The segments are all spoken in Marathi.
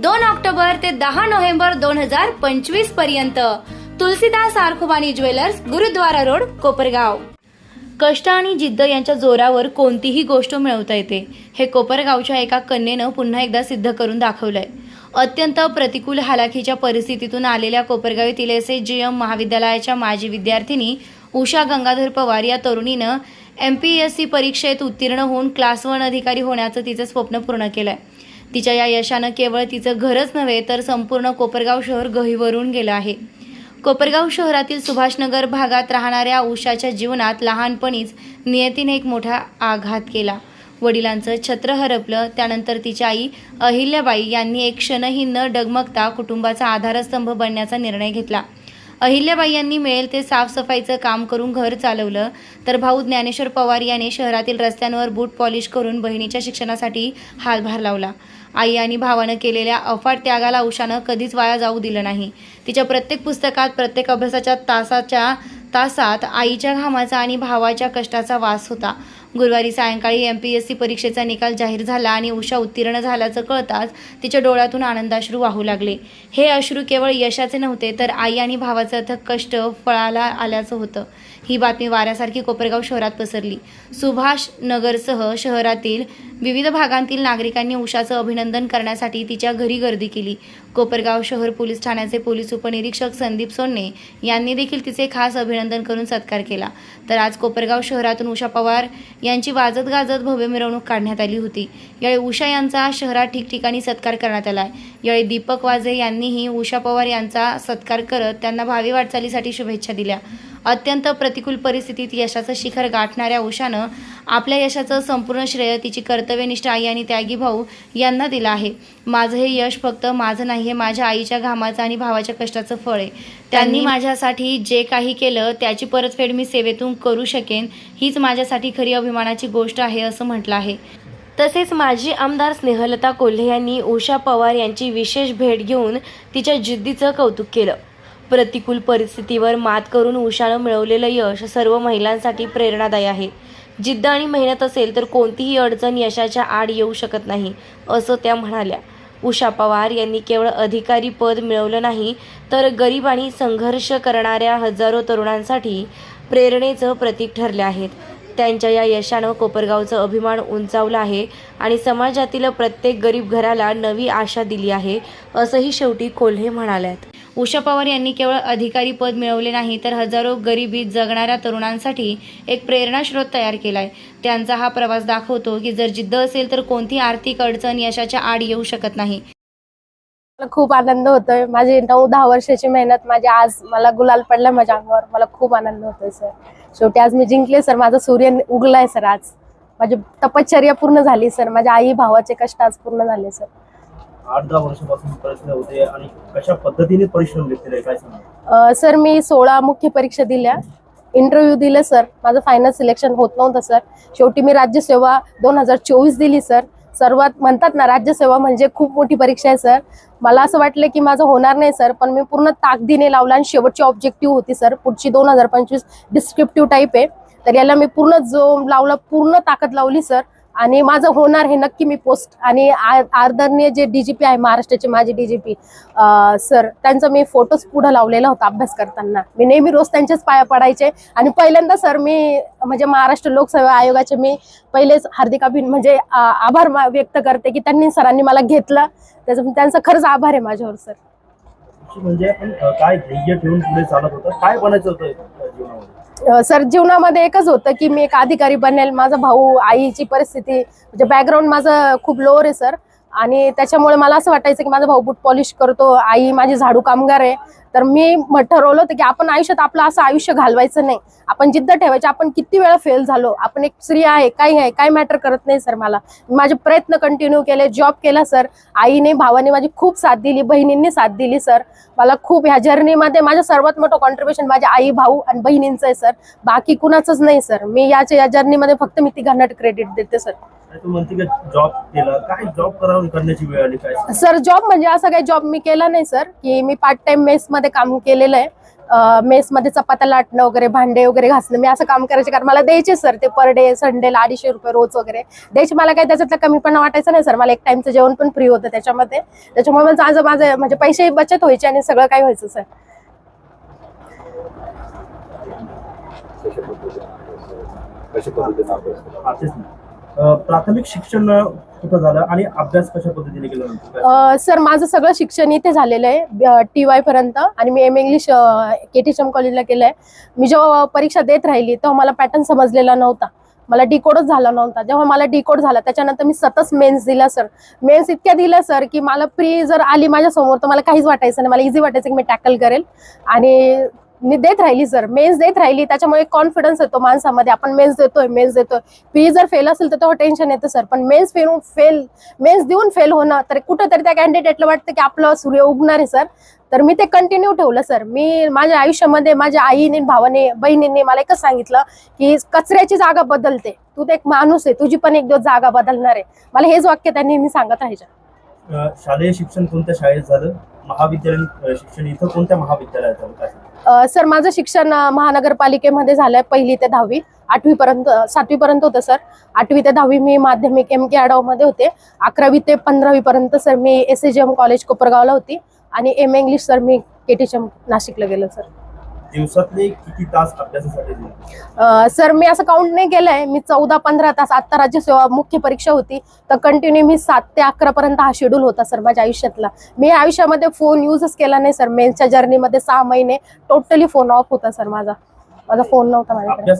दोन ऑक्टोबर ते दहा नोव्हेंबर दोन हजार पंचवीसपर्यंत. Tulsidas Arkhubani jewellers Gurudwara road Kopargaon. कष्ट आणि जिद्द यांच्या जोरावर कोणतीही गोष्ट मिळवता येते. हे कोपरगावच्या एका कन्येनं पुन्हा एकदा सिद्ध करून दाखवलंय. अत्यंत प्रतिकूल हालाखीच्या परिस्थितीतून आलेल्या कोपरगाव येथील एस एस जी एम महाविद्यालयाच्या माजी विद्यार्थिनी उषा गंगाधर पवार या तरुणीनं एम पी एस सी परीक्षेत उत्तीर्ण होऊन क्लास वन अधिकारी होण्याचं तिचं स्वप्न पूर्ण केलंय. तिच्या या यशानं केवळ तिचं घरच नव्हे तर संपूर्ण कोपरगाव शहर गहिवरून गेलं आहे. कोपरगाव शहरातील सुभाषनगर भागात राहणाऱ्या उषाच्या जीवनात लहानपणीच नियतीने एक मोठा आघात केला. वडिलांचं छत्र हरपलं त्यानंतर तिची आई अहिल्याबाई यांनी एक क्षणही न डगमगता कुटुंबाचा आधारस्तंभ बनण्याचा निर्णय घेतला. अहिल्याबाई यांनी मिळेल ते साफसफाईचं काम करून घर चालवलं तर भाऊ ज्ञानेश्वर पवार याने शहरातील रस्त्यांवर बूट पॉलिश करून बहिणीच्या शिक्षणासाठी हातभार लावला. आई आणि भावानं केलेल्या अफाट त्यागाला उषानं कधीच वाया जाऊ दिलं नाही. तिच्या प्रत्येक पुस्तकात प्रत्येक अभ्यासाच्या तासाच्या तासात आईच्या घामाचा आणि भावाच्या कष्टाचा वास होता. गुरुवारी सायंकाळी एम पी एस सी परीक्षेचा निकाल जाहीर झाला आणि उषा उत्तीर्ण झाल्याचं कळताच तिच्या डोळ्यातून आनंदाश्रू वाहू लागले. हे अश्रू केवळ यशाचे नव्हते तर आई आणि भावाचं अथक कष्ट फळाला आल्याचं होतं. ही बातमी वाऱ्यासारखी कोपरगाव शहरात पसरली. सुभाष नगरसह शहरातील विविध भागांतील नागरिकांनी उषाचं अभिनंदन करण्यासाठी तिच्या घरी गर्दी केली. कोपरगाव शहर पोलीस ठाण्याचे पोलीस उपनिरीक्षक संदीप सोन्ने यांनी देखील तिचे खास अभिनंदन करून सत्कार केला. तर आज कोपरगाव शहरातून उषा पवार यांची वाजत गाजत भव्य मिरवणूक काढण्यात आली होती. यावेळी उषा यांचा शहरात ठिकठिकाणी सत्कार करण्यात आला. यावेळी दीपक वाजे यांनीही उषा पवार यांचा सत्कार करत त्यांना भावी वाटचालीसाठी शुभेच्छा दिल्या. अत्यंत प्रतिकूल परिस्थितीत यशाचं शिखर गाठणाऱ्या उषानं आपल्या यशाचं संपूर्ण श्रेय तिची कर्तव्यनिष्ठ आई आणि त्यागी भाऊ यांना दिलं आहे. माझं हे यश फक्त माझं नाही हे माझ्या आईच्या घामाचं आणि भावाच्या कष्टाचं फळ आहे. त्यांनी माझ्यासाठी जे काही केलं त्याची परतफेड मी सेवेतून करू शकेन हीच माझ्यासाठी खरी अभिमानाची गोष्ट आहे असं म्हटलं आहे. तसेच माजी आमदार स्नेहलता कोल्हे यांनी उषा पवार यांची विशेष भेट घेऊन तिच्या जिद्दीचं कौतुक केलं. प्रतिकूल परिस्थितीवर मात करून उषानं मिळवलेलं यश सर्व महिलांसाठी प्रेरणादायी आहे. जिद्द आणि मेहनत असेल तर कोणतीही अडचण यशाच्या आड येऊ शकत नाही असं त्या म्हणाल्या. उषा पवार यांनी केवळ अधिकारी पद मिळवलं नाही तर गरीब आणि संघर्ष करणाऱ्या हजारो तरुणांसाठी प्रेरणेचं प्रतीक ठरले आहेत. त्यांच्या या यशानं कोपरगावचं अभिमान उंचावलं आहे आणि समाजातील प्रत्येक गरीब घराला नवी आशा दिली आहे असंही शेवटी कोल्हे म्हणाल्यात. उषा पवार यांनी केवळ अधिकारी पद मिळवले नाही तर हजारो गरिबीत जगणाऱ्या तरुणांसाठी एक प्रेरणास्रोत तयार केलाय. त्यांचा हा प्रवास दाखवतो की जर जिद्द असेल तर कोणती आर्थिक अडचण यशाच्या आड येऊ शकत नाही. मला खूप आनंद होतोय. माझी नऊ दहा वर्षाची मेहनत माझी आज मला गुलाल पडला माझ्या अंगावर मला खूप आनंद होतोय सर. शेवटी आज मी जिंकले सर. माझा सूर्य उगलाय सर आज. माझी तपश्चर्या पूर्ण झाली सर. माझ्या आई भावाचे कष्ट आज पूर्ण झाले सर. आठ दहा वर्षापासून प्रयत्न होते आणि कशा पद्धतीने परिश्रम घेतलेले काय सांगा सर मी सोळा मुख्य परीक्षा दिल्या. इंटरव्ह्यू दिले सर. माझं फायनल सिलेक्शन होत नव्हतं सर. शेवटी मी राज्यसेवा दोन हजार चोवीस दिली सर. सर्वात म्हणतात ना राज्यसेवा म्हणजे खूप मोठी परीक्षा आहे सर. मला असं वाटलं की माझं होणार नाही सर पण मी पूर्ण ताकदीने लावला आणि शेवटची ऑब्जेक्टिव्ह होती सर. पुढची दोन हजार पंचवीस डिस्क्रिप्टिव्ह टाईप आहे. तर याला मी पूर्ण जो लावला पूर्ण ताकद लावली सर. आणि माझं होणार हे नक्की मी पोस्ट. आणि आदरणीय जे डीजीपी आहे महाराष्ट्राचे माझे डीजीपी सर त्यांचा मी फोटोज पुढे लावलेला होता अभ्यास करताना. मी नेहमी रोज त्यांच्याच पाया पडायचे. आणि पहिल्यांदा सर मी म्हणजे महाराष्ट्र लोकसेवा आयोगाचे मी पहिलेच हार्दिक अभिन म्हणजे आभार व्यक्त करते की त्यांनी सरांनी मला घेतलं. त्याचं त्यांचा खरंच आभार आहे माझ्यावर सर म्हणजे आपण काय ध्येय ठेवून पुढे चालत होतं? काय बनायचं होतं? सर जीवनामध्ये एकच होतं की मी एक अधिकारी बनेल माझा भाऊ आईची परिस्थिती म्हणजे बॅकग्राऊंड माझं खूप लोअर आहे सर. आणि त्याच्यामुळे मला असं वाटायचं की माझा भाऊ बूट पॉलिश करतो आई माझी झाडू कामगार आहे. तर मी ठरवलं होतं की आपण आयुष्यात आपलं असं आयुष्य घालवायचं नाही. आपण जिद्द ठेवायची आपण किती वेळा फेल झालो आपण एक स्त्री आहे काही आहे काही मॅटर करत नाही सर मला. माझे प्रयत्न कंटिन्यू केले जॉब केला सर आईने भावाने माझी खूप साथ दिली बहिणींनी साथ दिली सर मला खूप ह्या जर्नीमध्ये माझं सर्वात मोठं कॉन्ट्रीब्युशन माझ्या आई भाऊ आणि बहिणींचं आहे सर बाकी कुणाचंच नाही सर मी याच्या या जर्नीमध्ये फक्त मी तिघांना क्रेडिट देते सर तू म्हणते की जॉब केला? काय जॉब करावं करण्याची वेळ आली? काय? सर जॉब म्हणजे असा काही जॉब मी केला नाही सर. की मी पार्ट टाइम मेस मध्ये काम केलेलं आहे. मेस मध्ये चपात्या लाटणं वगैरे भांडे वगैरे घासणं मी असं काम करायचे. कारण मला द्यायचे सर ते पर डे संडेला अडीचशे रुपये रोज वगैरे. द्यायचे मला काही त्याच्यातलं कमीपणा वाटायचं नाही सर. मला एक टाइमचं जेवण पण फ्री होतं त्याच्यामध्ये. त्याच्यामुळे माझं आज माझं म्हणजे पैसे बचत व्हायचे आणि सगळं काही व्हायचं सर. कशा पद्धतीने प्राथमिक शिक्षण कुठं झालं आणि अभ्यास कशा पद्धतीने केला सर माझं सगळं शिक्षण इथे झालेलं आहे टी वाय पर्यंत आणि मी M English K T M कॉलेजला केलंय. मी जेव्हा परीक्षा देत राहिली तेव्हा मला पॅटर्न समजलेला नव्हता. मला डिकोडच झाला नव्हता. जेव्हा मला डिकोड झाला त्याच्यानंतर मी सतत मेन्स दिला सर. मेन्स इतक्या दिल्या सर की मला प्री जर आली माझ्यासमोर तर मला काहीच वाटायचं नाही. मला इझी वाटायचं की मी टॅकल करेल. आणि देत राहिली सर मेन्स देत राहिली त्याच्यामुळे कॉन्फिडन्स येतो माणसामध्ये. आपण मेन्स देतोय मेन्स देतोय. पी जर फेल असेल तर तेव्हा टेन्शन येतं सर पण मेन्स फेलून फेल मेन्स देऊन फेल होणं तर कुठंतरी त्या कॅन्डिडेटला वाटतं की आपलं सूर्य उगणार आहे सर तर मी ते कंटिन्यू ठेवलं सर मी माझ्या आयुष्यामध्ये माझ्या आईने भावाने बहिणींनी मला एकच सांगितलं की कचऱ्याची जागा बदलते. तू एक माणूस आहे तुझी पण एक दिवस जागा बदलणार आहे. मला हेच वाक्य त्यांनी मी सांगत राहायच्या शालेय शिक्षण कोणत्या शाळेत झालं? महाविद्यालयीन शिक्षण इथं कोणत्या महाविद्यालयात झालं? सर माझं शिक्षण महानगरपालिकेमध्ये झालंय पहिली ते दहावी. आठवी पर्यंत सातवी पर्यंत होतं सर. आठवी ते दहावी मी माध्यमिक एम के आडावमध्ये होते. अकरावी ते पंधरावी पर्यंत सर मी एस एम कॉलेज कोपरगावला होती. आणि एम इंग्लिश सर मी केटीएम नाशिकला गेलो सर. दिवसातले किती तास अभ्यासासाठी दिले? सर मी असं काउंट नाही केलंय. मी चौदा पंधरा तास आता राज्य सेवा मुख्य परीक्षा होती. तर कंटिन्यू मी सात ते अकरा पर्यंत हा शेड्यूल होता सर माझ्या आयुष्यातला. मी आयुष्यामध्ये फोन युजच केला नाही सर. मेन्सच्या जर्नीमध्ये सहा महिने टोटली फोन ऑफ होता सर माझा. माझा फोन नव्हता माझ्याकडे.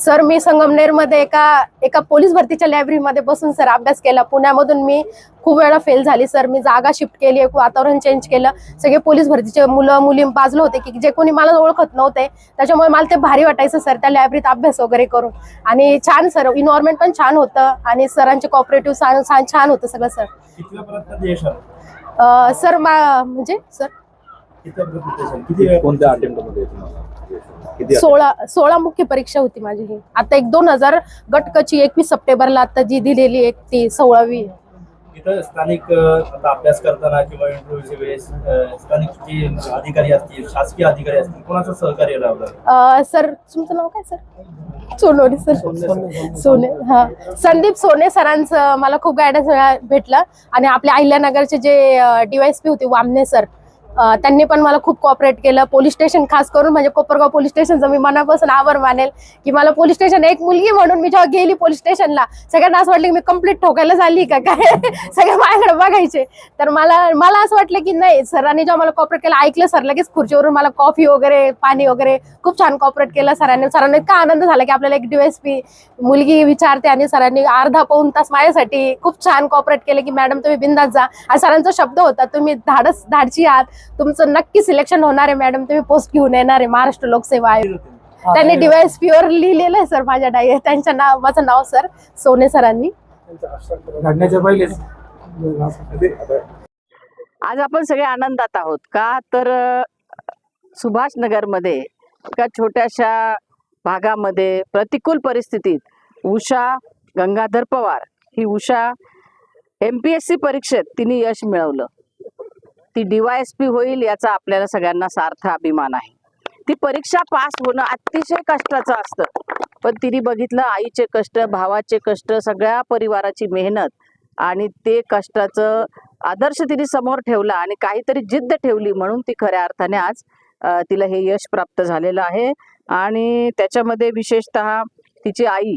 सर मी संगमनेरमध्ये एका एका पोलीस भरतीच्या लायब्ररीमध्ये बसून सर अभ्यास केला. पुण्यामधून मी खूप वेळा फेल झाली सर. मी जागा शिफ्ट केली एक वातावरण चेंज केलं. सगळे पोलीस भरतीचे मुलं मुली बाजलं होते की जे कोणी मला ओळखत नव्हते त्याच्यामुळे मला ते भारी वाटायचं सर त्या लायब्ररीत अभ्यास वगैरे करून. आणि छान सर इन्व्हायरमेंट पण छान होतं आणि सरांचे कॉपरेटिव्ह छान होतं सगळं सर. सर म्हणजे सर किती कोणत्या अटेम्प्ट? मध्ये? किती सोळा सोळा मुख्य परीक्षा होती माझी ही. आता एक दोन हजार गटकची एकवीस सप्टेंबरला आता जी दिलेली एक ती सोळावी. इथं स्थानिक आता अभ्यास करताना किंवा इंटरव्ह्यूच्या वेळेस स्थानिक जे अधिकारी असतील शासकीय अधिकारी असतील कोणाचं सहकार्य लाभलं? अ, सर तुमचं नाव काय सर? सोनवणे सर. सोने हा. संदीप सोने सरांचं मला खूप गायडन्स भेटलं. आणि आपल्या अहिल्यानगरचे जे डीवायसपी होते वामने सर त्यांनी पण मला खूप कॉपरेट केलं. पोलीस स्टेशन खास करून म्हणजे कोपरगाव पोलीस स्टेशनचं मी मनापासून आभार मानेल की मला पोलीस स्टेशन एक मुलगी म्हणून मी जेव्हा गेली पोलीस स्टेशनला सगळ्यांना असं वाटलं की मी कंप्लीट ठोकायला झाली का काय? सगळे माझ्याकडे बघायचे. तर मला मला असं वाटलं की नाही सरांनी जेव्हा मला कॉपरेट केलं ऐकलं सर लगेच खुर्चीवरून मला कॉफी वगैरे पाणी वगैरे खूप छान कॉपरेट केलं सरांनी. सरांना इतका आनंद झाला की आपल्याला एक डीएसपी मुलगी विचारते आणि सरांनी अर्धा पाऊन तास माझ्यासाठी खूप छान कॉपरेट केलं की मॅडम तुम्ही बिंदास जा. आणि सरांचा शब्द होता तुम्ही धाडस धाडची आहात. तुमचं नक्की सिलेक्शन होणार आहे मॅडम तुम्ही पोस्ट घेऊन येणार आहे महाराष्ट्र लोकसेवा आयोग. त्यांनी डिवाइस प्युअर लिहिलेलं आहे सर माझ्या डाय त्यांच्या नाव माझं नाव सर सोने सरांनी. आज आपण सगळे आनंदात आहोत का? तर अ, सुभाषनगरमध्ये एका छोट्याशा भागामध्ये प्रतिकूल परिस्थितीत उषा गंगाधर पवार ही Usha M P S C परीक्षेत तिने यश मिळवलं. ती डीवायएसपी होईल याचा आपल्याला सगळ्यांना सार्थ अभिमान आहे. ती परीक्षा पास होणं अतिशय कष्टाचं असतं. पण तिने बघितलं आईचे कष्ट भावाचे कष्ट सगळ्या परिवाराची मेहनत आणि ते कष्टाचं आदर्श तिने समोर ठेवला आणि काहीतरी जिद्द ठेवली म्हणून ती खऱ्या अर्थाने आज तिला हे यश प्राप्त झालेलं आहे. आणि त्याच्यामध्ये विशेषतः तिची आई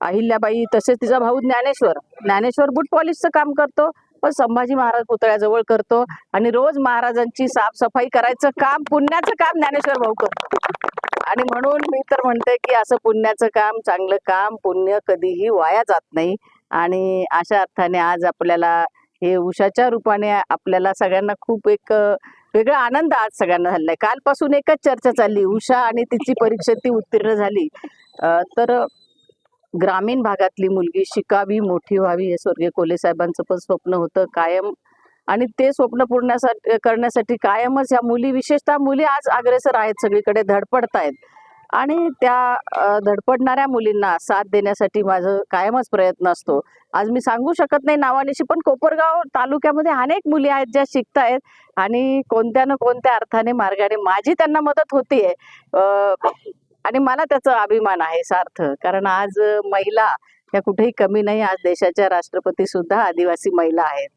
अहिल्याबाई तसेच तिचा भाऊ ज्ञानेश्वर. ज्ञानेश्वर बुट पॉलिशचं काम करतो. पण संभाजी महाराज पुतळ्याजवळ करतो आणि रोज महाराजांची साफसफाई करायचं काम पुण्याचं काम ज्ञानेश्वर भाऊ करतो. आणि म्हणून मी तर म्हणते की असं पुण्याचं काम चांगलं काम पुण्य कधीही वाया जात नाही. आणि अशा अर्थाने आज आपल्याला हे उषाच्या रूपाने आपल्याला सगळ्यांना खूप एक वेगळा आनंद आज सगळ्यांना झालेला आहे. कालपासून एकच चर्चा चालली उषा आणि तिची परीक्षेत ती उत्तीर्ण झाली. तर ग्रामीण भागातली मुलगी शिकावी मोठी व्हावी हे स्वर्गीय कोले साहेबांचं पण स्वप्न होतं. कायम आणि ते स्वप्न पूर्णसाठी करण्यासाठी कायमच या मुली विशेषतः मुली आज अग्रेसर आहेत सगळीकडे धडपडत आहेत. आणि त्या धडपडणाऱ्या मुलींना साथ देण्यासाठी माझं कायमच प्रयत्न असतो. आज मी सांगू शकत नाही नावानिशी पण कोपरगाव तालुक्यामध्ये अनेक मुली आहेत ज्या शिकतायत आणि कोणत्या ना कोणत्या अर्थाने मार्गाने माझी त्यांना मदत होतीये. आणि मला त्याचा अभिमान आहे सार्थ. कारण आज महिला ह्या कुठेही कमी नाही आज देशाच्या राष्ट्रपती सुद्धा आदिवासी महिला आहेत.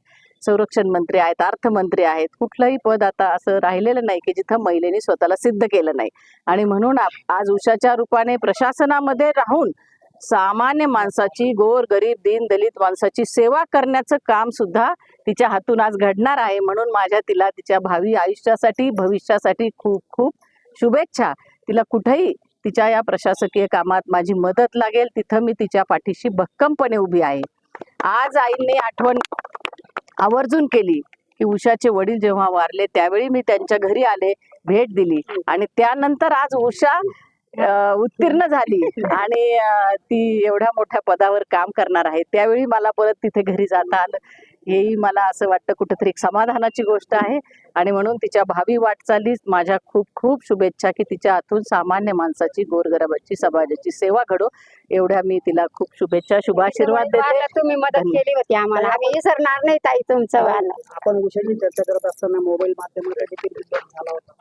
संरक्षण मंत्री आहेत अर्थमंत्री आहेत. कुठलंही पद आता असं राहिलेलं नाही की जिथं महिलेने स्वतःला सिद्ध केलं नाही. आणि म्हणून आज उषाच्या रूपाने प्रशासनामध्ये राहून सामान्य माणसाची गोर गरीब दीन दलित माणसाची सेवा करण्याचं काम सुद्धा तिच्या हातून आज घडणार आहे. म्हणून माझ्या तिला तिच्या भावी आयुष्यासाठी भविष्यासाठी खूप खूप शुभेच्छा. तिला कुठेही तिच्या या प्रशासकीय कामात माझी मदत लागेल. तिथं मी तिच्या पाठीशी भक्कमपणे उभी आहे. आज आईंनी आठवण आवर्जून केली की उषाचे वडील जेव्हा वारले त्यावेळी मी त्यांच्या घरी आले भेट दिली आणि त्यानंतर आज उषा उत्तीर्ण झाली आणि ती एवढ्या मोठ्या पदावर काम करणार आहे. त्यावेळी मला परत तिथे घरी जाता आलं. हेही मला असं वाटतं कुठेतरी एक समाधानाची गोष्ट आहे. आणि म्हणून तिच्या भावी वाटचालीस माझ्या खूप खूप शुभेच्छा की तिच्या हातून सामान्य माणसाची गोरगरबाची समाजाची सेवा घडो. एवढ्या मी तिला खूप शुभेच्छा शुभाशीर्वाद देते. तुम्ही मदत धन्यवाद. केली होती आम्हाला. आम्ही विसरणार नाही ताई तुमचं आपण विषयाची चर्चा करत असताना मोबाईल देखील उल्लेख झाला होता.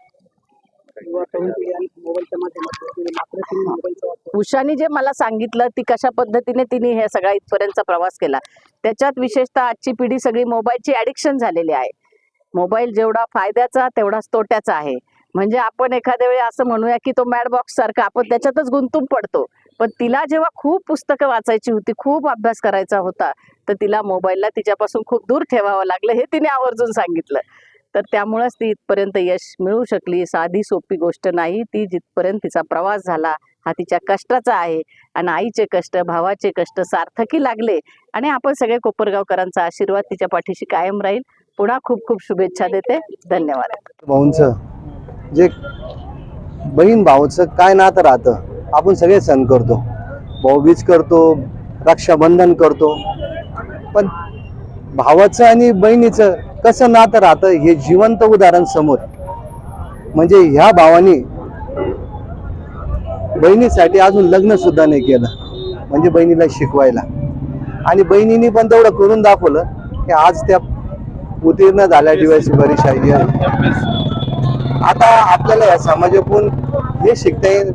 युवा तरुण पिढी आणि मोबाईलच्या माध्यमातून मात्र मोबाईलचा वापर उषानी जे मला सांगितलं ती कशा पद्धतीने तिने हे सगळा इथपर्यंतचा प्रवास केला. त्याच्यात विशेषतः आजची पिढी सगळी मोबाईलची ऍडिक्शन झालेली आहे. मोबाईल जेवढा फायद्याचा तेवढाच तोट्याचा आहे. म्हणजे आपण एखाद्या वेळी असं म्हणूया की तो मॅडबॉक्स सारखा आपण त्याच्यातच गुंतून पडतो. पण तिला जेव्हा खूप पुस्तकं वाचायची होती खूप अभ्यास करायचा होता तर तिला मोबाईलला तिच्यापासून खूप दूर ठेवावं लागलं हे तिने आवर्जून सांगितलं. तर त्यामुळेच ती इथपर्यंत यश मिळू शकली. साधी सोपी गोष्ट नाही. ती जिथपर्यंत तिचा प्रवास झाला हा तिच्या कष्टाचा आहे. आणि आईचे कष्ट भावाचे कष्ट सार्थकी लागले. आणि आपण सगळे कोपरगावकरांचा आशीर्वाद तिच्या पाठीशी कायम राहील. पुन्हा खूप खूप शुभेच्छा देते. धन्यवाद. भाऊंचं जे बहीण भाऊचं काय नातं राहतं आपण सगळे सण करतो. भाऊबीज करतो रक्षाबंधन करतो. पण भावाचं आणि बहिणीचं कसं नातं राहतं हे जिवंत उदाहरण समोर. म्हणजे ह्या भावानी बहिणीसाठी अजून लग्न सुद्धा नाही केलं. म्हणजे बहिणीला शिकवायला. आणि बहिणीने पण तेवढं करून दाखवलं की आज त्या उत्तीर्ण झाल्या दिवशी परीक्षा आता आपल्याला या समाजातून हे शिकता येईल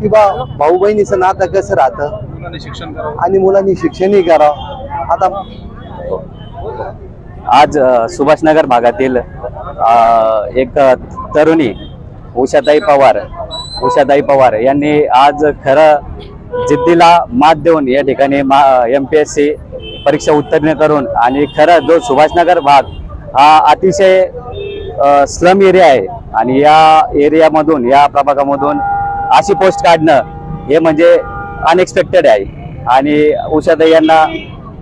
की बा भाऊ बहिणीचं नातं कसं राहतं? आणि मुलांनी शिक्षणही करावं. आता आज सुभाषनगर भागातील एक तरुणी उषाताई पवार उषाताई पवार यांनी आज खरं जिद्दीला मात देऊन या ठिकाणी एम पी एस सी परीक्षा उत्तीर्ण करून आणि खरं जो सुभाषनगर भाग हा अतिशय स्लम एरिया आहे आणि या एरियामधून या प्रभागामधून अशी पोस्ट काढणं हे म्हणजे अनएक्सपेक्टेड आहे. आणि उषाताई यांना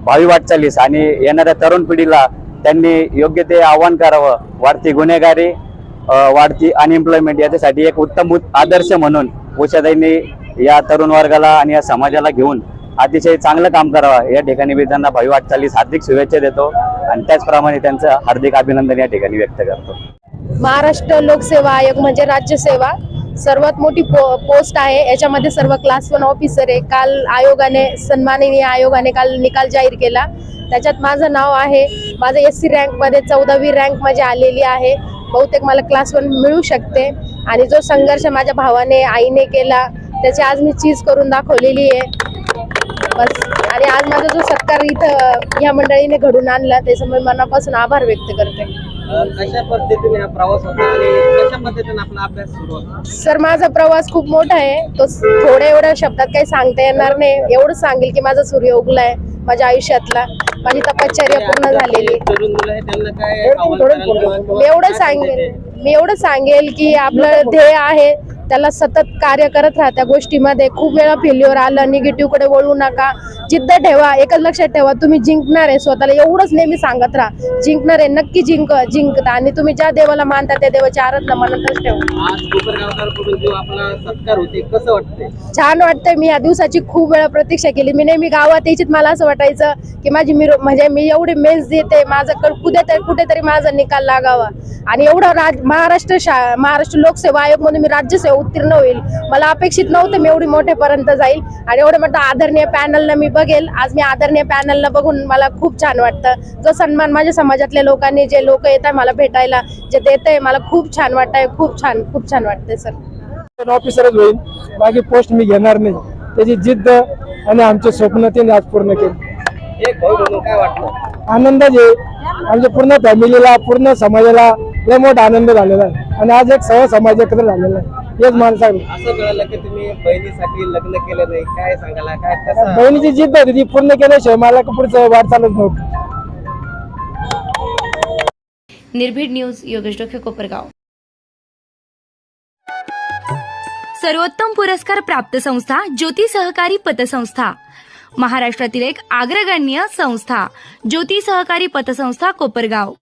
भावी वाटचालीस आणि येणाऱ्या तरुण पिढीला त्यांनी योग्य ते आव्हान करावं. वाढती गुन्हेगारी वाढती अनएम्प्लॉयमेंट याच्यासाठी एक उत्तम आदर्श म्हणून उषाताईंनी या तरुण वर्गाला आणि या समाजाला घेऊन अतिशय चांगलं काम करावं. या ठिकाणी मी त्यांना भावी वाटचालीस हार्दिक शुभेच्छा देतो आणि त्याचप्रमाणे त्यांचं हार्दिक अभिनंदन या ठिकाणी व्यक्त करतो. महाराष्ट्र लोकसेवा आयोग म्हणजे राज्यसेवा. सर्वात मोठी पो पोस्ट आहे. याच्यामध्ये सर्व क्लास वन ऑफिसर आहे. काल आयोगाने सन्माननीय आयोगाने काल निकाल जाहीर केला. त्याच्यात माझं नाव आहे. माझं एस सी रँकमध्ये चौदावी रँक माझी आलेली आहे. बहुतेक मला क्लास वन मिळू शकते. आणि जो संघर्ष माझ्या भावाने आईने केला त्याची आज मी चीज करून दाखवलेली आहे. बस. आणि आज माझा जो सत्कार इथं या मंडळीने घडून आणला त्याच्यामुळे मनापासून आभार व्यक्त करते. कशा पद्धतीने हा प्रवास होता आणि कशा पद्धतीने आपला अभ्यास सुरू होता? सर माझा प्रवास खूप मोठा आहे. तो थोड्या एवढ्या शब्दात काही सांगता येणार नाही. एवढं सांगेल की माझा सूर्य उगलाय माझ्या आयुष्यातला. माझी तपश्चर्या पूर्ण झालेली. तरुण मुलं आहे त्यांना काय आव्हान कराल किंवा- किंवा मी एवढं सांगेल मी एवढं सांगेल की आपलं ध्येय आहे. त्याला सतत कार्य करत राहा त्या गोष्टीमध्ये. खूप वेळा फेल्युअर आलं निगेटिव्हकडे वळू नका. जिद्द ठेवा एकच लक्षात ठेवा तुम्ही जिंकणार आहे स्वतःला. एवढंच नेहमी सांगत राहा. जिंकणार आहे नक्की जिंक जिंकता. आणि तुम्ही ज्या देवाला मानता त्या देवाच्या आराधना मनातच ठेवा. छान वाटतंय. मी या दिवसाची खूप वेळा प्रतीक्षा केली. मी नेहमी गावात यायचीत. मला असं वाटायचं की माझी मी म्हणजे मी एवढी मेन्स देते. माझं कुठेतरी कुठेतरी माझा निकाल लागावा. आणि एवढं राज महाराष्ट्र शा महाराष्ट्र लोकसेवा आयोग म्हणून मी राज्यसेवा उत्तीर्ण होईल. मला अपेक्षित नव्हतं मी एवढी मोठेपर्यंत जाईल. आणि एवढं मोठं आदरणीय पॅनलला मी बघेल. आज मी आदरणीय पॅनलला बघून मला खूप छान वाटतं. जो सन्मान माझ्या समाजातल्या लोकांनी जे लोक येत आहे मला भेटायला जे देत आहे मला खूप छान वाटतंय. खूप छान खूप छान वाटतंय सर. ऑफिसरच होईल. बाकी पोस्ट मी घेणार नाही. त्याची जिद्द आणि आमचे स्वप्न त्यांनी आज पूर्ण केले. आनंदच आहे आमच्या पूर्ण फॅमिलीला पूर्ण समाजाला लय मोठा आनंद झालेला आहे. आणि आज एक सर्व समाज एकत्र झालेला आहे. हेच मला सांगलं असं कळलं की तुम्ही बहिणीसाठी लग्न केलं नाही. काय सांगायला? काय कसं? बहिणीची जिद्द होती ती पूर्ण केल्याशिवाय मला पुढचं वाटचालच नव्हतं. निर्भीड न्यूज योगेश डोके कोपरगाव. सर्वोत्तम पुरस्कार प्राप्त संस्था ज्योती सहकारी पतसंस्था. महाराष्ट्रातील एक अग्रगण्य संस्था ज्योती सहकारी पतसंस्था कोपरगाव.